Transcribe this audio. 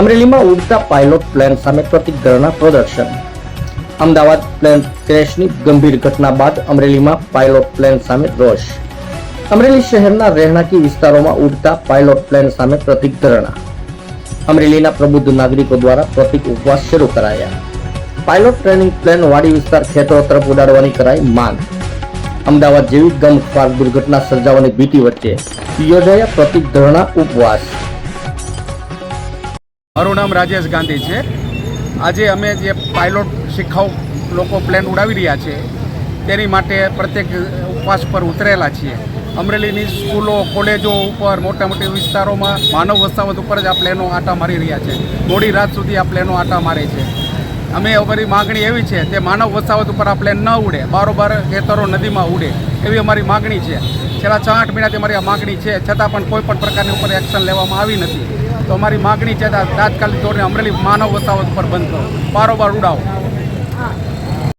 અમરેલીમાં ઉડતા pilot plane સામે પ્રતિકધરના પ્રદર્શન. અમદાવાદ પ્લેન ક્રેશની ગંભીર ઘટના બાદ અમરેલીમાં પાયલોટ પ્લેન સામે રોષ. અમરેલી શહેરના રહેણાંકી વિસ્તારોમાં ઉડતા પાયલોટ પ્લેન સામે પ્રતિક ધરણા અમરેલીના પ્રબુદ્ધ નાગરિકો દ્વારા પ્રતિક ઉપવાસ શરૂ કરાયા. પાયલોટ ટ્રેનિંગ પ્લેન વાડી વિસ્તાર ખેતરો તરફ ઉડાડવાની કરાઈ માંગ. અમદાવાદ જેવી ગમખ્વાર દુર્ઘટના સર્જાવાની ભીતિ વચ્ચે યોજાયા પ્રતિક ધરણા ઉપવાસ. મારું નામ રાજેશ ગાંધી છે. આજે અમે જે પાયલોટ શીખાઉ લોકો પ્લેન ઉડાવી રહ્યા છે, તેની માટે પ્રત્યેક ઉપવાસ પર ઉતરેલા છીએ. અમરેલીની સ્કૂલો, કોલેજો ઉપર, મોટા મોટી વિસ્તારોમાં માનવ વસાવત ઉપર જ આ પ્લેનો આટા મારી રહ્યા છે. મોડી રાત સુધી આ પ્લેનો આટા મારે છે. અમે અમારી માગણી એવી છે તે માનવ વસાવત ઉપર આ પ્લેન ન ઉડે, બારોબાર ખેતરો નદીમાં ઉડે, એવી અમારી માગણી છે. છેલ્લા છ આઠ મહિનાથી અમારી આ માગણી છે, છતાં પણ કોઈ પણ પ્રકારની ઉપર એક્શન લેવામાં આવી નથી. તો અમારી માગણી છે તાત્કાલિક ધોરણે અમરેલી માનવ વસાવત ઉપર બંધ કરો. બારોબાર ઉડાવો.